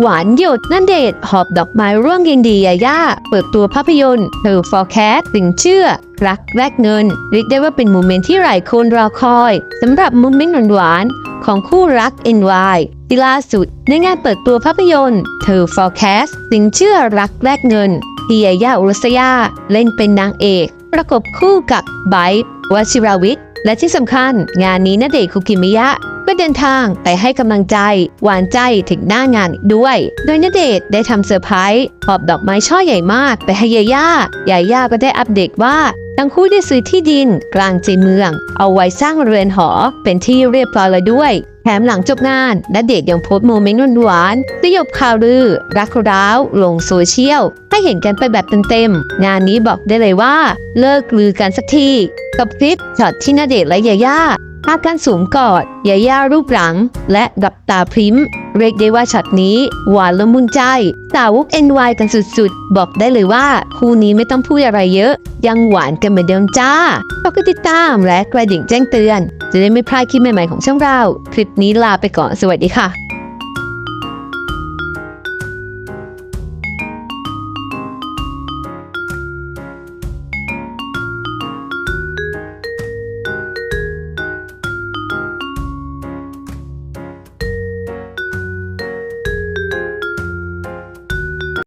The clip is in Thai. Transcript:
หวานหยดนั่นเดชหอบดอกไม้ร่วงยินดียาย่า เปิดตัวภาพยนตร์เธอ forecast สิงเชื่อ รักแรกเงินเรียกได้ว่าเป็นโมเมนต์ที่หลายคนรอคอยสำหรับโมเมนต์หวานๆของคู่รัก NY ที่ล่าสุดในงานเปิดตัวภาพยนตร์เธอ forecast สิงเชื่อรักแรกเงินที่ยาย่าอุรัสยาเล่นเป็นนางเอก ประกบคู่กับไบร์ทวชิราวิทย์ และที่สำคัญงานนี้ณเดชคุกิมิยะ ก็เดินทางไปให้กำลังใจ หวานใจถึงหน้างานอีกด้วย โดยณเดชได้ทำเซอร์ไพรส์หอบดอกไม้ช่อใหญ่มากไปให้ยาย่ายาย่าก็ได้อัปเดตว่าทั้งคู่ได้ซื้อที่ดินกลางใจเมือง เอาไว้สร้างเรือนหอเป็นที่เรียบร้อยแล้วด้วย มหลังจบงานณเดชยังโพสต์โมเมนต์หวานๆสยบข่าวลือ รักร้าว ลงโซเชียล ให้เห็นกันไปแบบเต็มๆ งานนี้บอกได้เลยว่า เลิกลือกันสักที กับคลิปช็อตที่ณเดชและยาย่าพากันสูงกอดยาย่ารูปหลัง และดับตาพริม เรียกได้ว่าช็อตนี้ หวานละมุนใจ สาวก NY กันสุดๆ บอกได้เลยว่า คู่นี้ไม่ต้องพูดอะไรเยอะ ยังหวานกันเหมือนเดิมจ้าฝากกดติดตามและกระดิ่งแจ้งเตือน จะได้ไม่พลาดคลิปใหม่ๆของช่องเรา คลิปนี้ลาไปก่อนสวัสดีค่ะ